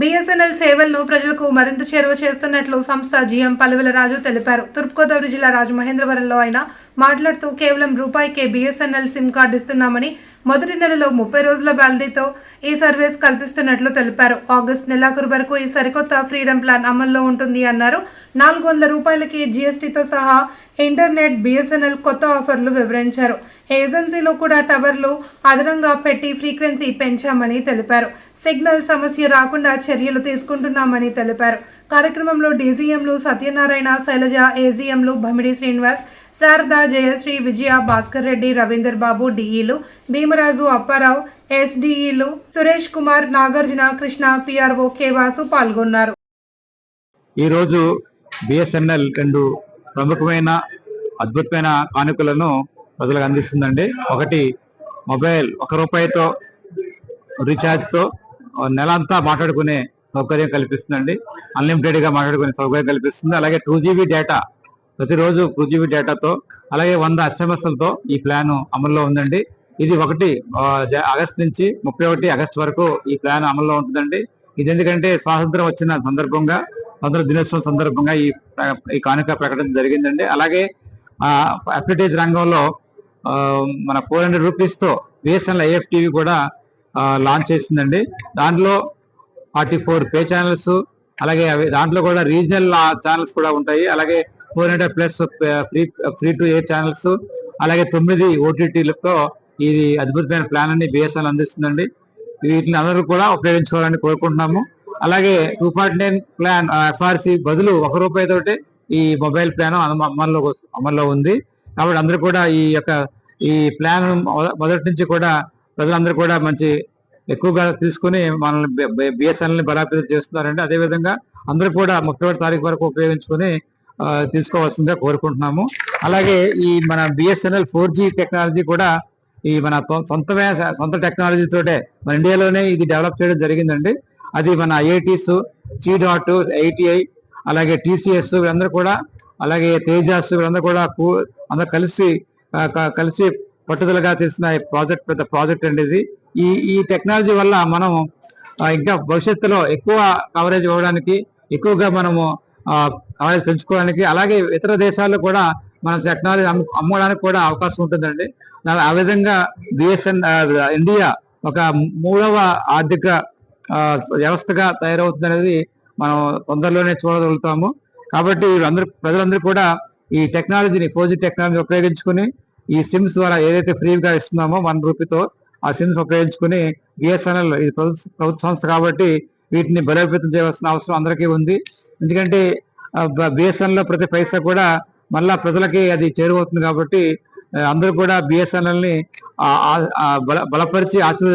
BSNL సేవలను ప్రజలకు మరింత చేరువ చేస్తున్నట్లు సంస్థ జీఎం పల్లెల రాజు తెలిపారు. తూర్పుగోదావరి జిల్లా రాజమహేంద్రవరంలో ఆయన మాట్లాడుతూ కేవలం రూపాయికే బీఎస్ఎన్ఎల్ సిమ్ కార్డు ఇస్తున్నామని మొదటి నెలలో ముప్పై రోజుల వ్యాలిడీతో ఈ సర్వీస్ కల్పిస్తున్నట్లు తెలిపారు. ఆగస్టు నెలాఖరు వరకు ఈ సరికొత్త ఫ్రీడమ్ ప్లాన్ అమల్లో ఉంటుంది అన్నారు. నాలుగు వందల రూపాయలకి జీఎస్టీతో సహా ఇంటర్నెట్ బీఎస్ఎన్ఎల్ కొత్త ఆఫర్లు వివరించారు. ఏజెన్సీలో కూడా టవర్లు అదనంగా పెట్టి ఫ్రీక్వెన్సీ పెంచామని తెలిపారు. సిగ్నల్ సమస్య రాకుండా చర్యలు తీసుకుంటున్నామని తెలిపారు. కార్యక్రమంలో డీజీఎంలు సత్యనారాయణ శైలజ ఏజీఎంలు భమిడి శ్రీనివాస్ శారద జయశ్రీ విజయ భాస్కర్ రెడ్డి రవీందర్ బాబు డిఈలు భీమరాజు అప్పారావు ఎస్డిఈలు సురేష్ కుమార్ నాగార్జున కృష్ణ పిఆర్ఓ కేవాసు పాల్గొన్నారు. ఈరోజు బిఎస్ఎన్ఎల్ రెండు ప్రముఖమైన అద్భుతమైన కానుకలను ప్రజలకు అందిస్తుందండి. ఒకటి మొబైల్ ఒక రూపాయితో రీఛార్జ్తో నెల అంతా మాట్లాడుకునే సౌకర్యం కల్పిస్తుందండి. అన్లిమిటెడ్గా మాట్లాడుకునే సౌకర్యం కల్పిస్తుంది. అలాగే టూ జీబీ డేటా ప్రతిరోజు టూ జీబీ డేటాతో అలాగే వంద ఎస్ఎంఎస్లతో ఈ ప్లాన్ అమల్లో ఉందండి. ఇది ఒకటి ఆగస్ట్ నుంచి ముప్పై ఒకటి ఆగస్ట్ వరకు ఈ ప్లాన్ అమల్లో ఉంటుందండి. ఇది ఎందుకంటే స్వాతంత్రం వచ్చిన సందర్భంగా స్వాతంత్ర దినోత్సవం సందర్భంగా ఈ ఈ కానుక ప్రకటన జరిగిందండి. అలాగే అడ్వర్టైజ్ రంగంలో మన ఫోర్ హండ్రెడ్ రూపీస్తో బిఎస్ఎన్ఎల్ ఐఎఫ్టీవీ కూడా లాంచ్ చేసిందండి. దాంట్లో ఫార్టీ ఫోర్ పే ఛానల్స్ అలాగే అవి దాంట్లో కూడా రీజనల్ ఛానల్స్ కూడా ఉంటాయి. అలాగే four hundred plus free free to air channels అలాగే తొమ్మిది ఓటీటీలతో ఇది అద్భుతమైన ప్లాన్ అని బిఎస్ఎల్ అందిస్తుందండి. వీటిని అందరూ కూడా ఉపయోగించుకోవాలని కోరుకుంటున్నాము. అలాగే two forty nine plan FRC బదులు ఒక రూపాయి తోటి ఈ మొబైల్ ప్లాన్ అమల్లో అమల్లో ఉంది. కాబట్టి అందరూ కూడా ఈ యొక్క ఈ ప్లాన్ మొదటి నుంచి కూడా ప్రజలందరూ కూడా మంచి ఎక్కువగా తీసుకుని మనల్ని బిఎస్ఎన్ఎల్ని బలాపేతం చేస్తున్నారండి అదేవిధంగా అందరూ కూడా ముప్పై ఒకటి తారీఖు వరకు ఉపయోగించుకొని తీసుకోవాల్సిందిగా కోరుకుంటున్నాము. అలాగే ఈ మన బిఎస్ఎన్ఎల్ ఫోర్ జీ టెక్నాలజీ కూడా ఈ మన సొంతమైన సొంత టెక్నాలజీ తోటే మన ఇండియాలోనే ఇది డెవలప్ చేయడం జరిగిందండి. అది మన ఐఐటీస్ సి డాట్ ఐటీఐ అలాగే టీసీఎస్ వీళ్ళందరూ కూడా అలాగే తేజాస్ వీళ్ళందరూ కూడా అందరూ కలిసి కలిసి పట్టుదలగా తెలిసిన ప్రాజెక్ట్ పెద్ద ప్రాజెక్ట్ అండి ఇది. ఈ ఈ టెక్నాలజీ వల్ల మనం ఇంకా భవిష్యత్తులో ఎక్కువ కవరేజ్ ఇవ్వడానికి ఎక్కువగా మనము కవరేజ్ పెంచుకోవడానికి అలాగే ఇతర దేశాల్లో కూడా మన టెక్నాలజీ అమ్ము- అమ్మడానికి కూడా అవకాశం ఉంటుందండి. ఆ- ఆ విధంగా బిఎస్ఎన్ ఇండియా ఒక మూడవ ఆర్థిక వ్యవస్థగా తయారవుతుందనేది మనం తొందరలోనే చూడగలుగుతాము. కాబట్టి అందరూ ప్రజలందరూ కూడా ఈ టెక్నాలజీని ఫోర్ జీ టెక్నాలజీ ఉపయోగించుకుని ఈ సిమ్స్ ద్వారా ఏదైతే ఫ్రీగా ఇస్తున్నామో వన్ రూపీతో ఆ సిమ్స్ ఉపయోగించుకుని బిఎస్ఎన్ఎల్ ఇది ప్రభుత్వ ప్రభుత్వ సంస్థ కాబట్టి వీటిని బలోపేతం చేయవలసిన అవసరం అందరికీ ఉంది. ఎందుకంటే బిఎస్ఎన్ఎల్లో ప్రతి పైసా కూడా మళ్ళా ప్రజలకి అది చేరువవుతుంది కాబట్టి అందరూ కూడా బిఎస్ఎన్ఎల్ని బల బలపరిచి ఆశీర్వదించారు